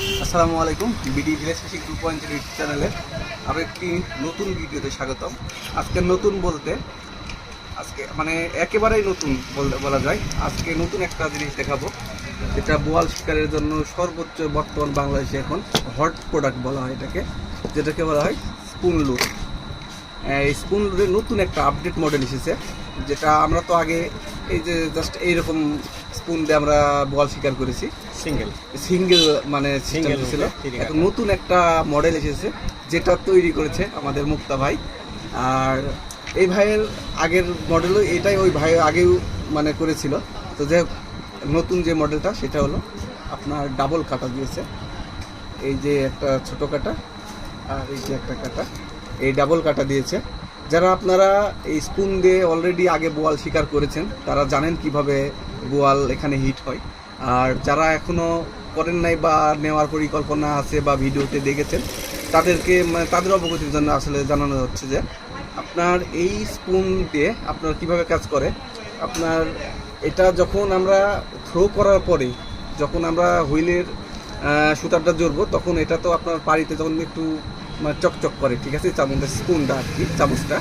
আসসালামু আলাইকুম BD village two point YouTube চ্যানেলে আরও একটি নতুন ভিডিওতে স্বাগতম। আজকে নতুন বলতে, আজকে মানে একেবারেই নতুন বলা যায়। আজকে নতুন একটা জিনিস দেখাবো, যেটা বোয়াল শিকারের জন্য সর্বোচ্চ বর্তমান বাংলাদেশে এখন হট প্রোডাক্ট বলা হয় এটাকে, যেটাকে বলা হয় স্পুন লুট এই স্পুন লুটের নতুন একটা আপডেট মডেল এসেছে, যেটা আমরা তো আগে এই যে জাস্ট এইরকম স্পুন দিয়ে আমরা বোয়াল শিকার করেছি। সিঙ্গেল সিঙ্গেল মানে Single ছিল। নতুন একটা মডেল এসেছে যেটা তৈরি করেছে আমাদের মুক্তা ভাই। আর এই ভাইয়ের আগের মডেলও এটাই ওই ভাই আগেও মানে করেছিল। তো হোক, নতুন যে মডেলটা সেটা হলো আপনার ডাবল কাটা দিয়েছে। এই যে একটা ছোট কাটা আর এই যে একটা কাটা এই ডাবল কাটা দিয়েছে। যারা আপনারা এই স্পুন দিয়ে অলরেডি আগে বোয়াল শিকার করেছেন তারা জানেন কীভাবে বোয়াল এখানে হিট হয়। আর যারা এখনও করেন নাই বা নেওয়ার পরিকল্পনা আছে বা ভিডিওতে দেখেছেন, তাদেরকে মানে তাদের অবগতির জন্য আসলে জানানো হচ্ছে যে, আপনার এই স্পুন দিয়ে আপনার কীভাবে কাজ করে? আপনার এটা যখন আমরা থ্রো করার পরে, যখন আমরা হুইলের সুতারটা জড়বো, তখন এটা তো আপনার বাড়িতে যখন একটু মানে চকচক করে, ঠিক আছে? চামচের স্পুনটা আর কি, চামচটা।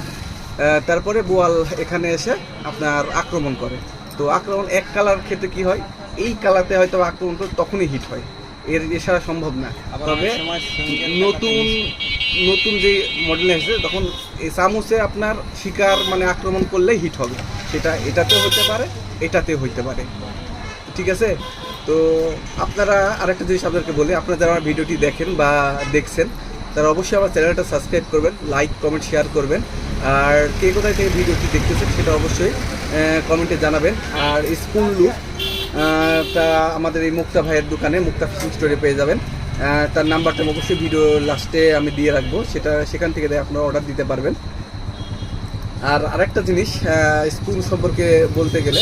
তারপরে বোয়াল এখানে এসে আপনার আক্রমণ করে। তো আক্রমণ এক কালার ক্ষেত্রে কি হয়? এই কালারতে হয়তো আক্রমণ করে তখনই হিট হয়। এর এছাড়া সম্ভব না। তবে নতুন নতুন যে মডেল এসেছে তখন এই চামচে আপনার শিকার মানে আক্রমণ করলেই হিট হবে। সেটা এটাতে হতে পারে এটাতে হইতে পারে। ঠিক আছে? তো আপনারা আরেকটা জিনিস আপনাদেরকে বলি আপনারা যারা আমার ভিডিওটি দেখেন বা দেখছেন তারা অবশ্যই আমার চ্যানেলটা সাবস্ক্রাইব করবেন লাইক কমেন্ট শেয়ার করবেন। আর কে কোথায় থেকে ভিডিওটি দেখতেছেন সেটা অবশ্যই কমেন্টে জানাবেন। আর স্কুল লুক তা আমাদের এই মুক্তা ভাইয়ের দোকানে, মুক্তা ফিশিং স্টোরে পেয়ে যাবেন। তার নাম্বারটা অবশ্যই ভিডিও লাস্টে আমি দিয়ে রাখব। সেটা সেখান থেকে আপনারা অর্ডার দিতে পারবেন। আর আরেকটা জিনিস স্পুন সম্পর্কে বলতে গেলে,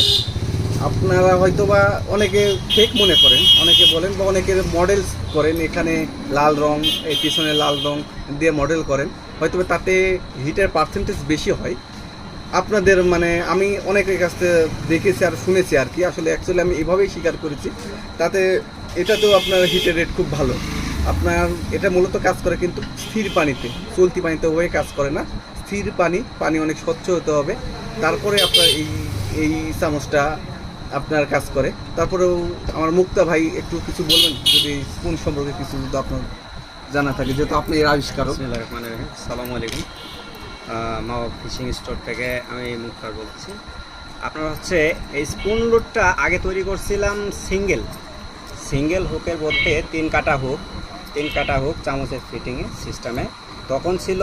আপনারা হয়তো বা অনেকে ফেক মনে করেন, অনেকে বলেন বা অনেকের মডেল করেন, এখানে লাল রং, এই পিছনে লাল রং দিয়ে মডেল করেন। হয়তো তাতে হিটের পার্সেন্টেজ বেশি হয়। আপনাদের মানে আমি অনেকের কাছ থেকে দেখেছি আর শুনেছি আর কি। আসলে অ্যাকচুয়ালি আমি এভাবেই স্বীকার করেছি। তাতে এটাতেও আপনার হিটের রেট খুব ভালো। আপনার এটা মূলত কাজ করে কিন্তু স্থির পানিতে, চলতি পানিতে হয়ে কাজ করে না। স্থির পানি পানি অনেক স্বচ্ছ হতে হবে। তারপরে আপনার এই এই চামচটা আপনার কাজ করে। তারপরেও আমার মুক্তা ভাই একটু কিছু বলবেন? যদি স্পুন সম্পর্কে কিছু আপনার জানা থাকে, যেহেতু আপনি এর আবিষ্কারক। সালামু আলাইকুম। মা ফিশিং স্টোর থেকে আমি মুক্তার বলছি আপনার হচ্ছে এই স্পুন লোডটা আগে তৈরি করছিলাম সিঙ্গেল। সিঙ্গেল হুকের বলতে তিন কাটা হুক, তিন কাটা হুক চামচের ফিটিংয়ে সিস্টেমে তখন ছিল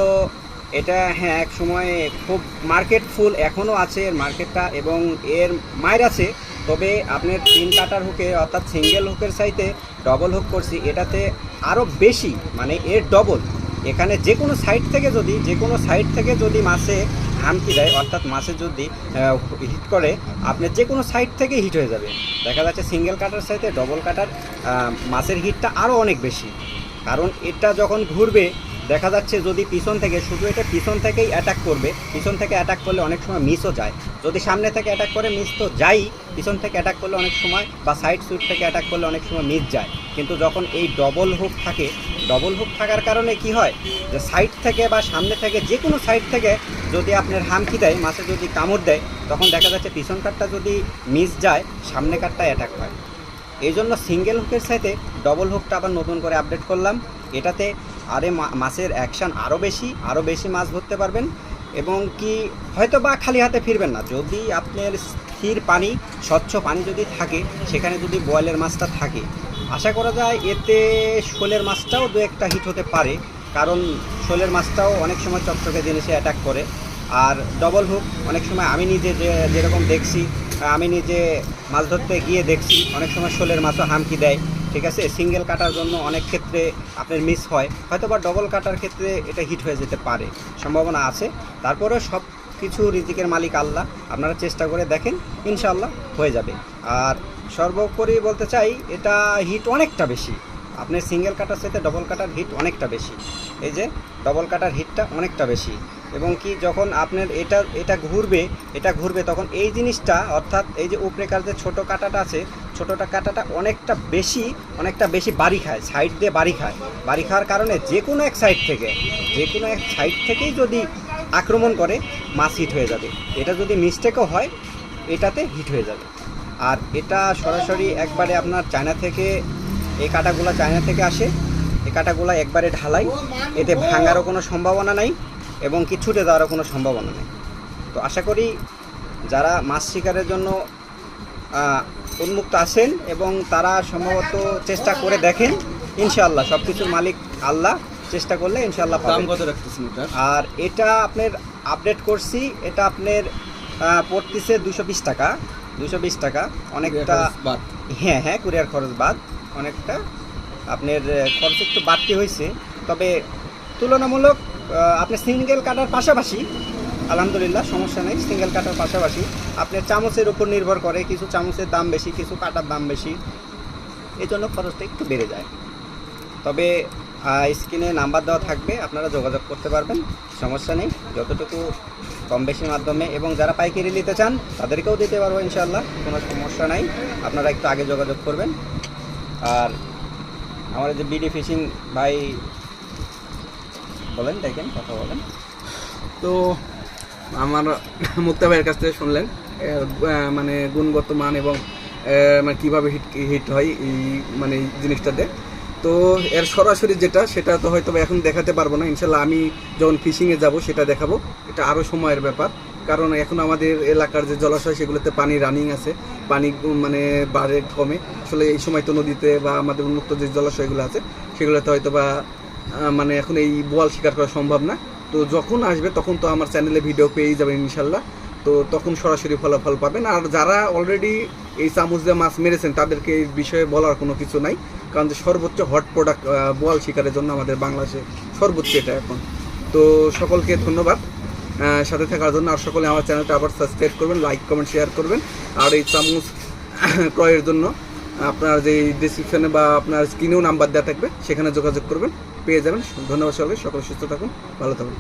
এটা হ্যাঁ এক সময় খুব মার্কেট ফুল এখনও আছে এর মার্কেটটা এবং এর মায়ের আছে। তবে আপনার তিন কাটার হুকে, অর্থাৎ সিঙ্গেল হুকের সাইতে ডবল হুক করছি, এটাতে আরও বেশি মানে এর ডবল এখানে যে কোনো সাইট থেকে যদি, যে কোনো সাইট থেকে যদি মাসে হামকি দেয়, অর্থাৎ মাসে যদি হিট করে, আপনি যে কোনো সাইট থেকে হিট হয়ে যাবে। দেখা যাচ্ছে সিঙ্গেল কাটার সাইতে ডবল কাটার মাছের হিটটা আরও অনেক বেশি। কারণ এটা যখন ঘুরবে দেখা যাচ্ছে যদি পিছন থেকে, শুধু এটা পিছন থেকেই অ্যাটাক করবে, পিছন থেকে অ্যাটাক করলে অনেক সময় মিসও যায়। যদি সামনে থেকে অ্যাটাক করে মিস তো যাই, পিছন থেকে অ্যাটাক করলে অনেক সময় বা সাইড সুইট থেকে অ্যাটাক করলে অনেক সময় মিস যায়। কিন্তু যখন এই ডবল হুক থাকে ডবল হুক থাকার কারণে কি হয়? যে সাইড থেকে বা সামনে থেকে, যে কোনো সাইড থেকে যদি আপনার হামকি দেয় মাছে যদি কামড় দেয়, তখন দেখা যাচ্ছে পিছন কাঠটা যদি মিস যায়, সামনে কাঠটা অ্যাটাক হয়। এই জন্য সিঙ্গেল হুকের সাথে ডবল হুকটা আবার নতুন করে আপডেট করলাম। এটাতে আরে মাছের অ্যাকশান আরও বেশি আরও বেশি মাছ ধরতে পারবেন এবং কি হয়তো বা খালি হাতে ফিরবেন না। যদি আপনার স্থির পানি, স্বচ্ছ পানি যদি থাকে, সেখানে যদি বয়েলের মাছটা থাকে। আশা করা যায় এতে শোলের মাছটাও দু একটা হিট হতে পারে, কারণ শোলের মাছটাও অনেক সময় চকচকে জিনিসে অ্যাটাক করে। আর ডবল হুক অনেক সময় আমি নিজে যে, যেরকম দেখছি, আমি নিজে মাছ ধরতে গিয়ে দেখছি, অনেক সময় শোলের মাছও হামকি দেয়। ঠিক আছে? সিঙ্গেল কাটার জন্য অনেক ক্ষেত্রে আপনার মিস হয়। হয়তো বা ডবল কাটার ক্ষেত্রে এটা হিট হয়ে যেতে পারে। সম্ভাবনা আছে। তারপরে সব কিছু রিজিকের মালিক আল্লাহ। আপনারা চেষ্টা করে দেখেন ইনশাল্লাহ হয়ে যাবে। আর সর্বোপরি বলতে চাই, এটা হিট অনেকটা বেশি। আপনার সিঙ্গেল কাটার সাথে ডবল কাটার হিট অনেকটা বেশি। এই যে ডবল কাটার হিটটা অনেকটা বেশি। এবং কি যখন আপনার এটা এটা ঘুরবে এটা ঘুরবে, তখন এই জিনিসটা, অর্থাৎ এই যে উপরেকার যে ছোটো কাটাটা আছে ছোটোটা কাঁটাটা অনেকটা বেশি অনেকটা বেশি বাড়ি খায় সাইড দিয়ে বাড়ি খায়। বাড়ি খাওয়ার কারণে যে কোনো এক সাইড থেকে, যে কোনো এক সাইড থেকেই যদি আক্রমণ করে, মাছ হিট হয়ে যাবে। এটা যদি মিস্টেকও হয়, এটাতে হিট হয়ে যাবে। আর এটা সরাসরি একবারে আপনার চায়না থেকে, এই কাঁটাগুলো চায়না থেকে আসে। এই কাঁটাগুলো একবারে ঢালাই। এতে ভাঙারও কোনো সম্ভাবনা নাই এবং কি ছুটে যাওয়ারও কোনো সম্ভাবনা নেই। তো আশা করি যারা মাছ শিকারের জন্য উন্মুক্ত আছেন এবং তারা সম্ভবত চেষ্টা করে দেখেন। ইনশাআল্লাহ সব কিছুর মালিক আল্লাহ চেষ্টা করলে ইনশাআল্লাহ দাম কত রাখতেছেন আর এটা আপনার আপডেট করছি এটা আপনার পড়তেছে দুশো বিশ টাকা দুশো বিশ টাকা। অনেকটা বাদ। হ্যাঁ হ্যাঁ কুরিয়ার খরচ বাদ। অনেকটা আপনার খরচ একটু বাড়তি হয়েছে। তবে তুলনামূলক আপনি সিঙ্গেল কাটার পাশাপাশি আলহামদুলিল্লাহ, সমস্যা নেই। সিঙ্গেল কাটার পাশাপাশি আপনার চামচের উপর নির্ভর করে কিছু চামচের দাম বেশি, কিছু কাটার দাম বেশি। এই জন্য খরচটা একটু বেড়ে যায়। তবে স্ক্রিনে নাম্বার দেওয়া থাকবে, আপনারা যোগাযোগ করতে পারবেন, সমস্যা নেই। যতটুকু কম বেশির মাধ্যমে এবং যারা পাইকারি নিতে চান, তাদেরকেও দিতে পারব ইনশাল্লাহ কোনো সমস্যা নাই। আপনারা একটু আগে যোগাযোগ করবেন। আর আমার যে বিডি ফিশিং ভাই, বলেন দেখেন, কথা বলেন। তো আমার মুক্তা ভাইয়ের কাছ থেকে শুনলেন। মানে গুণগত মান এবং মানে কীভাবে হিট হিট হয় এই মানে জিনিসটাতে তো এর সরাসরি যেটা, সেটা তো হয়তো এখন দেখাতে পারব না। ইনশাল্লাহ আমি যখন ফিশিংয়ে যাব, সেটা দেখাবো। এটা আরও সময়ের ব্যাপার। কারণ এখন আমাদের এলাকার যে জলাশয়, সেগুলোতে পানি রানিং আছে। পানি মানে বাড়ে কমে। আসলে এই সময় তো নদীতে বা আমাদের উন্মুক্ত যে জলাশয়গুলো আছে, সেগুলোতে হয়তো বা মানে এখন এই বোয়াল শিকার করা সম্ভব না। তো যখন আসবে, তখন তো আমার চ্যানেলে ভিডিও পেয়েই যাবেন ইনশাল্লাহ। তো তখন সরাসরি ফলাফল পাবেন। আর যারা অলরেডি এই চামচ দিয়ে মাছ মেরেছেন, তাদেরকে এই বিষয়ে বলার কোনো কিছু নাই। কারণ যে সর্বোচ্চ হট প্রোডাক্ট বোয়াল শিকারের জন্য আমাদের বাংলাদেশে সর্বোচ্চ এটা এখন। তো সকলকে ধন্যবাদ। সাথে থাকার জন্য আর সকলে আমার চ্যানেলটা আবার সাবস্ক্রাইব করবেন লাইক কমেন্ট শেয়ার করবেন। আর এই চামচ ক্রয়ের জন্য আপনার যে ডিসক্রিপশনে বা আপনার স্ক্রিনেও নাম্বার দেওয়া থাকবে, সেখানে যোগাযোগ করবেন। পেয়ে যাবেন। ধন্যবাদ সকলকে সকলে সুস্থ থাকুন ভালো থাকুন।